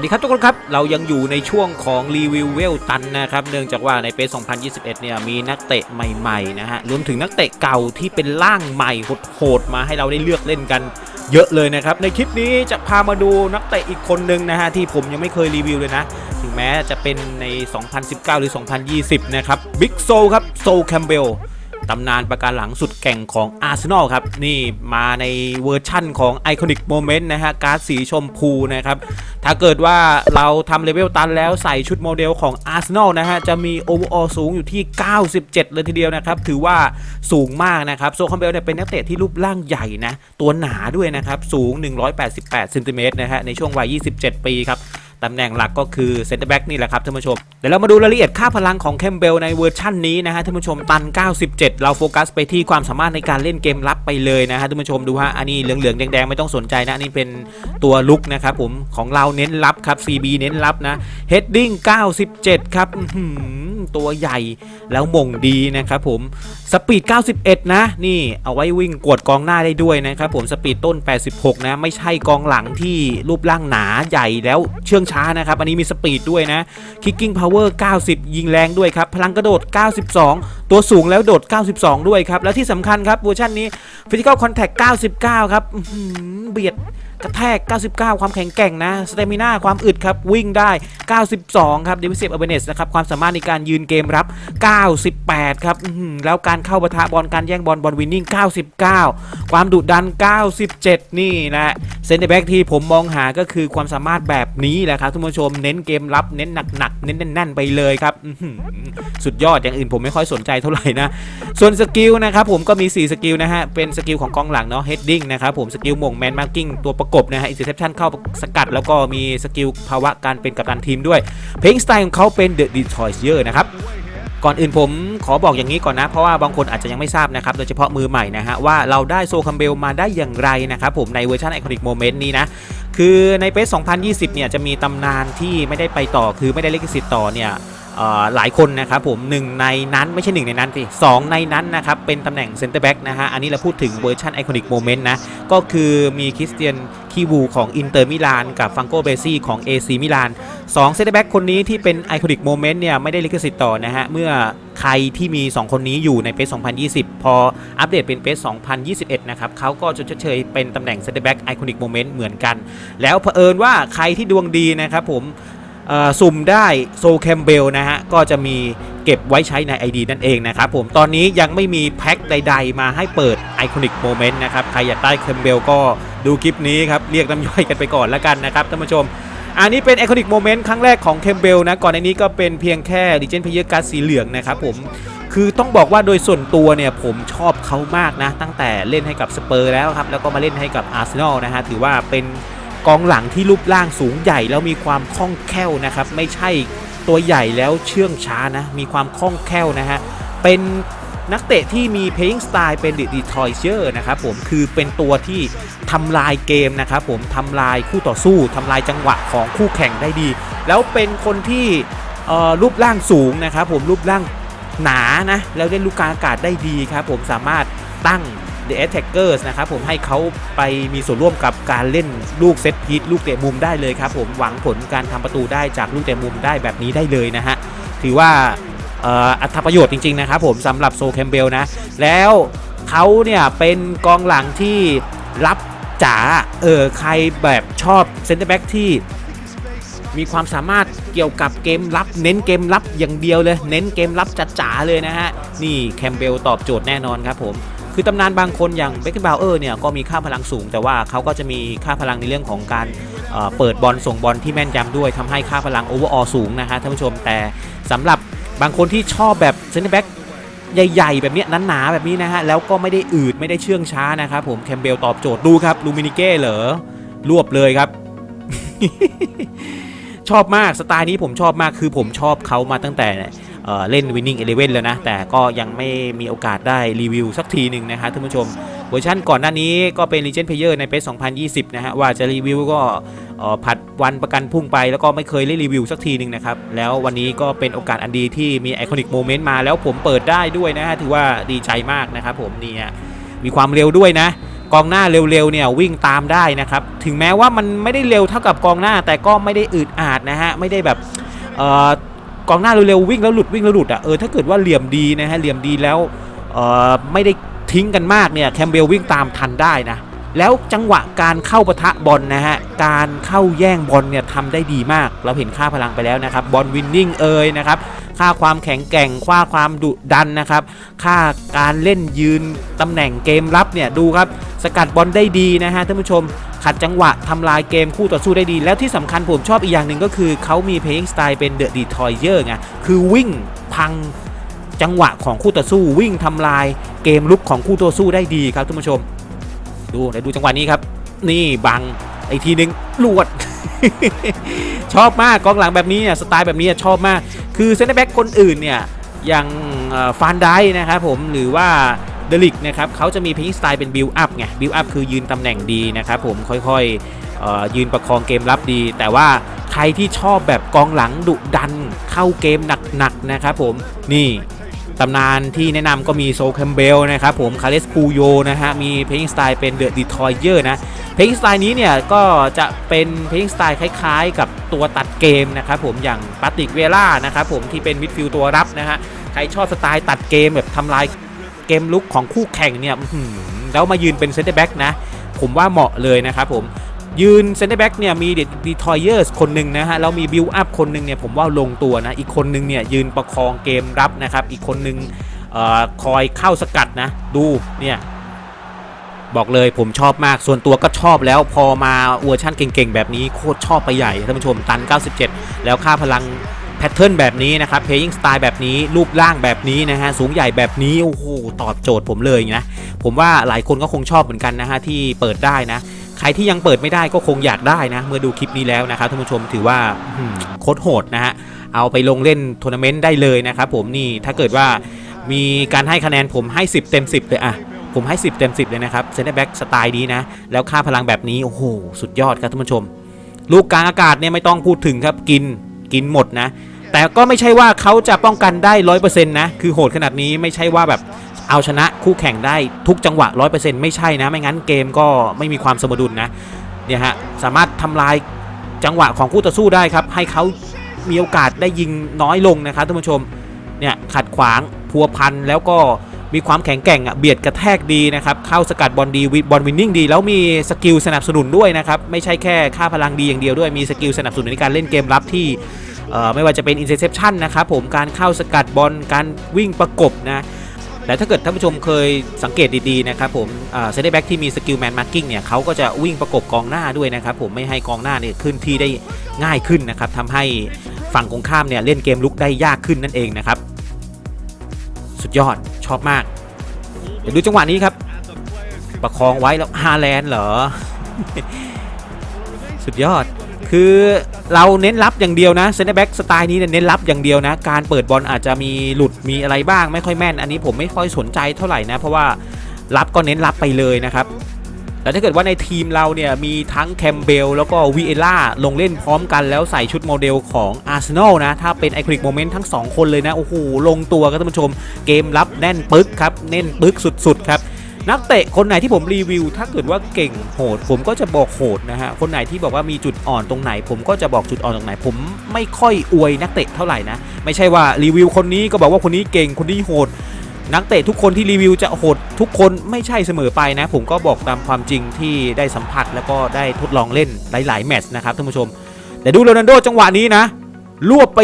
สวัสดีครับทุกคนครับ เรายังอยู่ในช่วงของรีวิวเวลตันนะครับ เนื่องจากว่าในปซ2021 เนี่ยมีนักเตะใหม่ๆนะฮะรวมถึงนักเตะเก่าที่เป็นร่างใหม่โหดๆมาให้เราได้เลือกเล่นกันเยอะเลยนะครับ ในคลิปนี้จะพามาดูนักเตะอีกคนหนึ่งนะฮะที่ผมยังไม่เคยรีวิวเลยนะ ถึงแม้จะเป็นใน 2019 หรือ 2020 นะครับบิ๊กโซครับโซแคมเบล ตำนานประการหลังสุดแก่งของอาร์เซนอลครับ นี่มาในเวอร์ชั่นของไอคอนิกโมเมนต์นะฮะ การ์ดสีชมพูนะครับ ถ้าเกิดว่าเราทำเลเวลตันแล้วใส่ชุดโมเดลของอาร์เซนอลนะฮะ จะมีโอเวอร์ออสูงอยู่ที่ 97 เลยทีเดียวนะครับ ถือว่าสูงมากนะครับ โซคอมเบลเนี่ยเป็นนักเตะที่รูปร่างใหญ่นะ ตัวหนาด้วยนะครับ สูง 188เซนติเมตรนะฮะ ในช่วงวัย 27 ปีครับตำแหน่งหลักก็คือเซนเตอร์แบ็กนี่แหละครับท่านผู้ชม เดี๋ยวเรามาดูรายละเอียดค่าพลังของแคมเบลในเวอร์ชั่นนี้นะฮะท่านผู้ชมตัน 97 เราโฟกัสไปที่ความสามารถในการเล่นเกมรับไปเลยนะฮะท่านผู้ชมดูฮะอันนี้เหลืองๆแดงๆไม่ต้องสนใจนะอันนี่เป็นตัวลุกนะครับผมของเราเน้นรับครับ CB เน้นรับนะ Heading 97 ครับตัวใหญ่แล้วมงดีนะครับผมสปีด 91 นะ นี่เอาไว้วิ่งกวดกองหน้าได้ด้วยนะครับผมสปีดต้น 86 นะ ไม่ใช่กองหลังที่รูปร่างหนาใหญ่แล้วเชื่องช้านะครับอันนี้มีสปีดด้วยนะคิกิ้ง Kicking Power 90 ยิงแรงด้วยครับ พลังกระโดด 92 ตัวสูงแล้วโดด 92 ด้วยครับ แล้วที่สำคัญครับเวอร์ชันนี้ Physical Contact 99 ครับเบียดกระแทก 99 ความแข็งแกร่งนะสเตมินาความอึดครับ วิ่งได้ 92 ครับ Defensive Awareness นะครับ ความสามารถในการยืนเกมรับ 98 ครับแล้วการเข้าปะทะบอลการแย่งบอลบอลวินนิ่ง 99 ความดุดัน 97 นี่นะเซนเตอร์แบ็กที่ผมมองหาก็คือความสามารถแบบนี้แหละครับทุกผู้ชมเน้นเกมรับเน้นหนักๆเน้นแน่นๆไปเลยครับสุดยอดอย่างอื่นผมไม่ค่อยสนใจเท่าไหร่นะ ส่วนสกิลนะครับผมก็มี 4 สกิลนะฮะ เป็นสกิลของกองหลังเนาะ heading นะครับผมสกิลหม่งแมนมาร์กิ้งตัวประกบนะฮะ interception เข้าสกัด แล้วก็มีสกิลภาวะการเป็นกัปตันทีมด้วย เพลงสไตล์ของเขาเป็น The Destroyer นะครับก่อนอื่นผมขอบอกอย่างนี้ก่อนนะ เพราะว่าบางคนอาจจะยังไม่ทราบนะครับ โดยเฉพาะมือใหม่นะฮะ ว่าเราได้โซคัมเบลมาได้อย่างไรนะครับผมในเวอร์ชัน Iconic Moment นี้นะ คือในเปส2020 เนี่ย จะมีตำนานที่ไม่ได้ไปต่อคือไม่ได้เลขสิทธิ์ต่อเนี่ย หลายคนนะครับผมหนึ่งในนั้นไม่ใช่หนึ่งในนั้นสิสองในนั้นนะครับเป็นตำแหน่งเซนเตอร์แบ็กนะฮะอันนี้เราพูดถึงเวอร์ชันไอคอนิกโมเมนต์นะ ก็คือมีคริสเตียนคีวูของอินเตอร์มิลานกับฟังโกเบซี่ของ AC มิลานสองเซนเตอร์แบ็กคนนี้ที่เป็นไอคอนิกโมเมนต์เนี่ยไม่ได้ลิขสิทธิ์ต่อนะฮะ เมื่อใครที่มี 2 คนนี้อยู่ในเปส2020 พออัปเดตเป็นเปส2021 นะครับเขาก็จะเฉยเป็นตำแหน่งเซนเตอร์แบ็กไอคอนิกโมเมนต์เหมือนกัน แล้วเผอิญว่าใครที่ดวงดีนะครับผม สุ่มได้โซแคมเบลนะฮะ ก็จะมีเก็บไว้ใช้ใน ID นั่นเองนะครับผมตอนนี้ยังไม่มีแพ็คใด ๆ มาให้เปิด Iconic Moment นะครับ ใครอยากได้แคมเบลก็ดูคลิปนี้ครับ เรียกน้ำย่อยกันไปก่อนแล้วกันนะครับท่านผู้ชม อันนี้เป็น Iconic Moment ครั้งแรกของแคมเบลนะ ก่อนในนี้ก็เป็นเพียงแค่ Legend Player การ์ดสีเหลืองนะครับผมคือต้องบอกว่าโดยส่วนตัวเนี่ยผมชอบเขามากนะ ตั้งแต่เล่นให้กับสเปอร์แล้วครับแล้วก็มาเล่นให้กับอาร์เซนอลนะฮะถือว่าเป็น กองหลังที่รูปร่างสูงใหญ่แล้วมีความคล่องแคล่วนะครับ ไม่ใช่ตัวใหญ่แล้วเชื่องช้านะมีความคล่องแคล่วนะฮะเป็นนักเตะที่มีเพลงสไตล์เป็นดิดีทอยเชอร์นะครับผมคือเป็นตัวที่ทำลายเกมนะครับผมทำลายคู่ต่อสู้ทำลายจังหวะของคู่แข่งได้ดี แล้วเป็นคนที่รูปร่างสูงนะครับผมรูปร่างหนานะแล้วเล่นลูกกลางอากาศได้ดีครับผมสามารถตั้ง The Attackers นะครับผมให้เขาไปมีส่วนร่วมกับการเล่นลูกเซตพีทลูกเตะมุมได้เลยครับผมหวังผลการทำประตูได้จากลูกเตะมุมได้แบบนี้ได้เลยนะฮะถือว่าอัตประโยชน์จริง ๆ นะครับผมสำหรับโซแคมเบลนะ แล้วเขาเนี่ยเป็นกองหลังที่รับจ๋าเออใครแบบชอบเซนเตอร์แบ็กที่มีความสามารถเกี่ยวกับเกมรับ เน้นเกมรับอย่างเดียวเลย เน้นเกมรับจ๋าๆเลยนะฮะ นี่แคมเบลตอบโจทย์แน่นอนครับผม คือตำนานบางคนอย่างเบคเกนบาวเออร์เนี่ยก็มีค่าพลังสูง แต่ว่าเขาก็จะมีค่าพลังในเรื่องของการเเปิดบอลส่งบอลที่แม่นยำด้วยทำให้ค่าพลังโอเวอร์ออสูงนะฮะท่านผู้ชมแต่สำหรับบางคนที่ชอบแบบเซนเตอร์แบ็กใหญ่ๆ แบบเนี้ยหนาๆแบบนี้นะฮะ แล้วก็ไม่ได้อืดไม่ได้เชื่องช้านะครับผมแคมเบลตอบโจทย์ดูครับ ลูมินิเก้เหรอ รวบเลยครับ ชอบมากสไตล์นี้ผมชอบมากคือผมชอบเขามาตั้งแต่ เอ่อเล่น Winning Eleven แล้วนะ แต่ก็ยังไม่มีโอกาสได้รีวิวสักทีหนึ่งนะฮะท่านผู้ชม เวอร์ชันก่อนหน้านี้ก็เป็น Legend Player ในปี2020 นะฮะ ว่าจะรีวิวก็ผัดวันประกันพรุ่งไปแล้วก็ไม่เคยได้รีวิวสักทีหนึ่งนะครับ แล้ววันนี้ก็เป็นโอกาสอันดีที่มี Iconic Moment มาแล้วผมเปิดได้ด้วยนะฮะถือว่าดีใจมากนะครับผมนี่ฮะมีความเร็วด้วยนะกองหน้าเร็วๆเนี่ยวิ่งตามได้นะครับถึงแม้ว่ามันไม่ได้เร็วเท่ากับกองหน้าแต่ก็ไม่ได้อืดอาดนะฮะไม่ได้แบบ กองหน้าเร็วๆวิ่งแล้วหลุดวิ่งแล้วหลุดอะเออถ้าเกิดว่าเหลี่ยมดีนะฮะเหลี่ยมดีแล้วเออไม่ได้ทิ้งกันมากเนี่ยแคมเบลวิ่งตามทันได้นะแล้วจังหวะการเข้าปะทะบอลนะฮะการเข้าแย่งบอลเนี่ยทำได้ดีมาก เราเห็นค่าพลังไปแล้วนะครับบอลวินนิ่งเอ่ยนะครับค่าความแข็งแกร่งค่าความดุดันนะครับค่าการเล่นยืนตำแหน่งเกมรับเนี่ยดูครับสกัดบอลได้ดีนะฮะท่านผู้ชม ขัดจังหวะทำลายเกมคู่ต่อสู้ได้ดี แล้วที่สำคัญผมชอบอีกอย่างหนึ่งก็คือเขามี playing style เป็น The Destroyer ไงคือวิ่งพังจังหวะของคู่ต่อสู้ วิ่งทำลายเกมลุกของคู่ต่อสู้ได้ดีครับท่านผู้ชม ดูเดี๋ยวดูจังหวะนี้ครับ นี่บังไอทีนึงลวด ชอบมากกองหลังแบบนี้เนี่ยสไตล์แบบนี้ชอบมาก คือเซนเตอร์แบ็กคนอื่นเนี่ยอย่างฟานได้นะครับผมหรือว่า เดลิกนะครับเขาจะมีเพลงสไตล์เป็นบิลอัพไงบิลอัพคือยืนตำแหน่งดีนะครับผมค่อยๆยืนประคองเกมรับดี แต่ว่าใครที่ชอบแบบกองหลังดุดันเข้าเกมหนักๆนะครับผมนี่ตำนานที่แนะนำก็มีโซแคมเบลนะครับผมคาเลสปูโยนะฮะมีเพลงสไตล์เป็นเดอะดีทอยเยอร์นะเพลงสไตล์นี้เนี่ยก็จะเป็นเพลงสไตล์คล้ายๆ กับตัวตัดเกมนะครับผมอย่างปาติกเวล่านะครับผมที่เป็นมิดฟิลด์ตัวรับนะฮะใครชอบสไตล์ตัดเกมแบบทำลาย เกมลุกของคู่แข่งเนี่ยแล้วมายืนเป็นเซนเตอร์แบ็กนะ ผมว่าเหมาะเลยนะครับผมยืนเซนเตอร์แบ็กเนี่ยมีเดดีทอยเยอร์สคนหนึ่งนะฮะแล้วมีบิลอัพคนหนึ่งเนี่ยผมว่าลงตัวนะ อีกคนหนึ่งเนี่ยยืนประคองเกมรับนะครับ อีกคนหนึ่งออคอยเข้าสกัดนะ ดูเนี่ยบอกเลยผมชอบมากส่วนตัวก็ชอบแล้วพอมาเวอร์ชั่นเก่งๆ แบบนี้โคตรชอบไปใหญ่ท่านผู้ชมตัน 97 แล้วค่าพลัง แพทเทิร์นแบบนี้นะครับ playing style แบบนี้รูปร่างแบบนี้นะฮะสูงใหญ่แบบนี้โอ้โหตอบโจทย์ผมเลยนะ ผมว่าหลายคนก็คงชอบเหมือนกันนะฮะที่เปิดได้นะ ใครที่ยังเปิดไม่ได้ก็คงอยากได้นะ เมื่อดูคลิปนี้แล้วนะครับท่านผู้ชมถือว่าโคตรโหดนะฮะเอาไปลงเล่นทัวร์นาเมนต์ได้เลยนะครับผมนี่ถ้าเกิดว่ามีการให้คะแนนผมให้ 10 เต็ม 10 เลยอะผมให้ 10 เต็ม 10 เลยนะครับเซนเตอร์แบ็กสไตล์นี้นะ แล้วค่าพลังแบบนี้ โอ้โห สุดยอดครับท่านผู้ชม ลูกกลางอากาศเนี่ยไม่ต้องพูดถึงครับกินกินหมดนะ แต่ก็ไม่ใช่ว่าเขาจะป้องกันได้ร้อยเปอร์เซ็นต์นะ คือโหดขนาดนี้ไม่ใช่ว่าแบบเอาชนะคู่แข่งได้ทุกจังหวะร้อยเปอร์เซ็นต์ไม่ใช่นะ ไม่งั้นเกมก็ไม่มีความสมดุลนะ เนี่ยฮะ สามารถทำลายจังหวะของคู่ต่อสู้ได้ครับ ให้เขามีโอกาสได้ยิงน้อยลงนะครับท่านผู้ชม เนี่ยขัดขวางพัวพันแล้วก็มีความแข็งแกร่งอะเบียดกระแทกดีนะครับ เข้าสกัดบอลดีวิบอลวินนิ่งดี แล้วมีสกิลสนับสนุนด้วยนะครับ ไม่ใช่แค่ค่าพลังดีอย่างเดียวด้วย มีสกิลสนับสนุนในการเล่นเกมรับที่ ไม่ว่าจะเป็นอินเ c อร์เซ t ชันนะครับผมการเข้าสกัดบอลการวิ่งประกบนะแต่ถ้าเกิดท่านผู้ชมเคยสังเกตดีๆนะครับผมเซนเตอร์แบ็กที่มีสกิลแมนมาร์กิ้งเนี่ยเขาก็จะวิ่งประกบกองหน้าด้วยนะครับผมไม่ให้กองหน้าเนี่ยขึ้นที่ได้ง่ายขึ้นนะครับทำให้ฝั่งตรงข้ามเนี่ยเล่นเกมลุกได้ยากขึ้นนั่นเองนะครับ สุดยอดชอบมาก เดี๋ยวดูจังหวะนี้ครับ ประคองไว้แล้วฮาแลนด์เหรอ สุดยอด คือเราเน้นรับอย่างเดียวนะเซนเตอร์แบ็กสไตล์นี้เนี่ยเน้นรับอย่างเดียวนะ การเปิดบอลอาจจะมีหลุดมีอะไรบ้างไม่ค่อยแม่น อันนี้ผมไม่ค่อยสนใจเท่าไหร่นะ เพราะว่ารับก็เน้นรับไปเลยนะครับแต่ถ้าเกิดว่าในทีมเราเนี่ยมีทั้งแคมเบลแล้วก็วีเอล่าลงเล่นพร้อมกันแล้วใส่ชุดโมเดลของอาร์เซนอลนะ ถ้าเป็นไอคลิกโมเมนต์ทั้ง 2 คนเลยนะ โอ้โห ลงตัวครับท่านผู้ชม เกมรับแน่นปึ๊กครับเน้นปึ๊กสุดๆครับ นักเตะคนไหนที่ผมรีวิว ถ้าเกิดว่าเก่งโหด ผมก็จะบอกโหดนะฮะคนไหนที่บอกว่ามีจุดอ่อนตรงไหน ผมก็จะบอกจุดอ่อนตรงไหน ผมไม่ค่อยอวยนักเตะเท่าไหร่นะไม่ใช่ว่ารีวิวคนนี้ก็บอกว่าคนนี้เก่งคนนี้โหด นักเตะทุกคนที่รีวิวจะโหดทุกคนไม่ใช่เสมอไปนะ ผมก็บอกตามความจริงที่ได้สัมผัสแล้วก็ได้ทดลองเล่นหลาย ๆ แมตช์นะครับท่านผู้ชม แต่ดูโรนัลโดจังหวะนี้นะรวบไป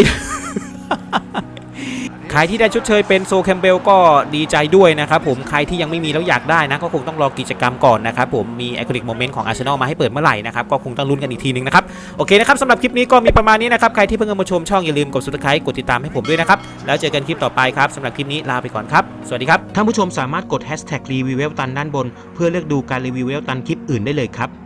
รที่ได้ชดเชยเป็นโซแคมเบลก็ดีใจด้วยนะครับผมใครที่ยังไม่มีแล้วอยากได้นะก็คงต้องรอกิจกรรมก่อนนะครับผมมีไอคอนิกโมเมนต์ของอาร์เซนอลมาให้เปิดเมื่อไหร่นะครับก็คงต้องลุ้นกันอีกทีนึงนะครับโอเคนะครับสำหรับคลิปนี้ก็มีประมาณนี้นะครับใครที่เพิ่งมาชมช่องอย่าลืมกด subscribe กดติดตามให้ผมด้วยนะครับแล้วเจอกันคลิปต่อไปครับสำหรับคลิปนี้ลาไปก่อนครับสวัสดีครับท่านผู้ชมสามารถกด hashtag รีวิวเวลตันด้านบน เพื่อเลือกดูการรีวิวเวลตันคลิปอื่นได้เลยครับ